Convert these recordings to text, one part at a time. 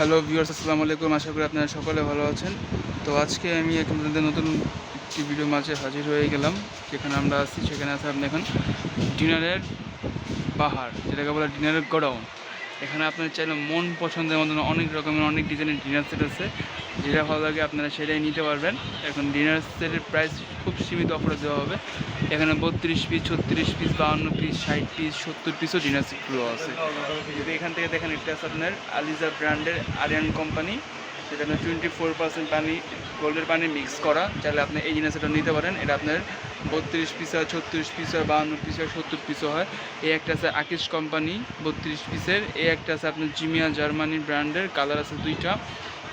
Hello viewers, আসসালামু আলাইকুম। আশা করি আপনারা সকলে ভালো আছেন। তো আজকে আমি আপনাদের নতুন একটি ভিডিও মাঝে হাজির হয়ে গেলাম, যেখানে আমরা আছি, সেখানে আছে আপনি এখন ডিনারের পাহাড়, যেটাকে বলে ডিনারের গোডাউন। এখানে আপনার চাইলে মন পছন্দের মতন অনেক রকমের, অনেক ডিজাইনের ডিনার সেট আছে। যেটা ভালো লাগে আপনারা সেটাই নিতে পারবেন। এখন ডিনার সেটের প্রাইস খুব সীমিত অফারে দেওয়া হবে। এখানে বত্রিশ পিস ছত্রিশ পিস বাউন্ন পিস ষাট পিস সত্তর পিসও ডিনার সেটগুলো আছে। যদি এখান থেকে দেখেন এটা আছে আপনার আলিজা ব্র্যান্ডের আরিয়ান কোম্পানি আপনার টোয়েন্টি ফোর পার্সেন্ট পানি, গোল্ডের পানি মিক্স করা। চাইলে আপনি এই জিনিসটা নিতে পারেন। এটা আপনার বত্রিশ পিস হয় ছত্রিশ পিস হয় বাউন্ন পিস হয় সত্তর পিসও হয়। এই একটা আছে আকিস কোম্পানি বত্রিশ পিসের। এই একটা আছে আপনার জিমিয়া জার্মানি ব্র্যান্ডের কালার আছে দুইটা।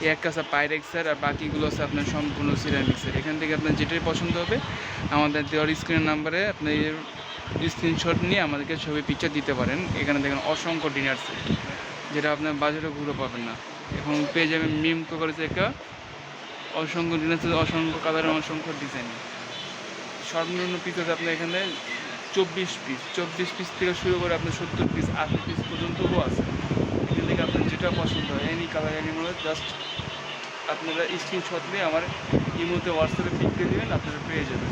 এই একটা আছে পাইরেক্সের আর বাকিগুলো আছে আপনার সম্পূর্ণ সিরামিক্সের এখান থেকে আপনার যেটাই পছন্দ হবে, আমাদের দেওয়ার স্ক্রিনের নাম্বারে আপনি স্ক্রিনশট নিয়ে আমাদেরকে ছবি পিকচার দিতে পারেন। এখানে দেখেন অসংখ্য ডিনার সেট যেটা আপনার বাজারে ঘুরে পাবেন না। এখন পেয়ে যাবেন মিম করেছে একটা অসংখ্য সেট অসংখ্য কালারের অসংখ্য ডিজাইন সর্বনিম্ন পিস আছে আপনার এখানে চব্বিশ পিস চব্বিশ পিস থেকে শুরু করে আপনার সত্তর পিস আশি পিস পর্যন্তও আছে। এখান থেকে আপনার যেটা পছন্দ হয় এনি কালার এনি জাস্ট আপনারা স্ক্রিনশট নিয়ে আমার ইমোতে, হোয়াটসঅ্যাপে পিক দিয়ে দেবেন, আপনারা পেয়ে যাবেন।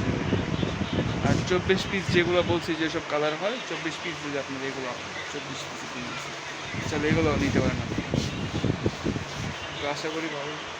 আর চব্বিশ পিস যেগুলো বলছি, যেসব কালার হয়, চব্বিশ পিস যদি আপনাদের এগুলো, চব্বিশ পিস চলো এগুলো নিতে পারেন আপনি। তো আশা করি ভালো।